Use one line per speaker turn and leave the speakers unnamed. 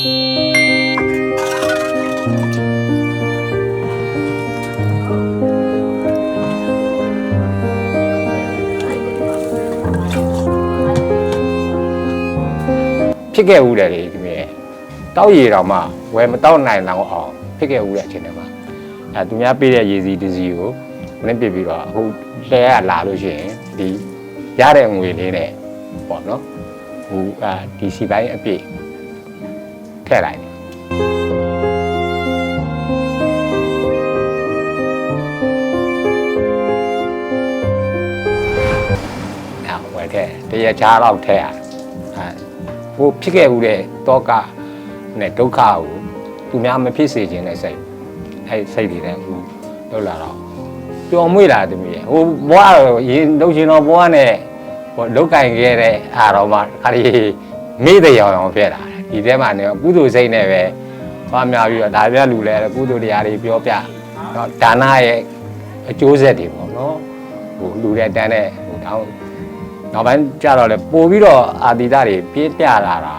ဖြစ်ခဲ့ဦးတယ်လေဒီမြေတောက်ရည်တော်မှဝယ်မတောက်နိုင်တော့အောင်ဖြစ်ခဲ့ဦးတဲ့အချိန်တွေမှာအဲသူများပေးတဲ့ရည်စီတစ်စီကိုမင်းပြစ်ပြီးတော့အခုလဲရလာလို့ရှိရင်ဒီရတဲ့ငွေလေးနဲ့ပေါ့နော်ဟိုအာဒီစီပိုင်းအပြည့် ထည့်လိုက်တယ်နောက်ဝယ်ထည့်တရချားတော့ထည့်ရတယ်အဲဟိုဖြစ်ခဲ့ဦးတဲ့တောကနဲ့ဒုက္ခကိုသူများမဖြစ်စေခြင်းနဲ့စိတ်အဲစိတ်တွေနဲ့ဟိုလောက်လာတော့ပျော်မွေ့လာတယ်မြေဟိုဘွားတော့ရင်လှုပ်ရှင်တော့ဘွားနဲ့ဟိုလုတ်ကင်ခဲ့တဲ့အားတော့မှခါရီမေ့တဲ့ရောင်ရောင်ဖြစ်လာတယ် ဒီထဲမှာနေကုသိုလ်စိတ်နဲ့ပဲဘာများပြီးတော့ဒါပြလူလဲကုသိုလ်တရားတွေပြောပြတော့ဒါနရဲ့အကျိုးဆက်တွေပေါ့နော်ဟိုလူတဲ့တန်းတဲ့ဟိုတောင်းနောက်ပိုင်းကြတော့လေပို့ပြီးတော့အာတိတတွေပြင်းပြလာတာ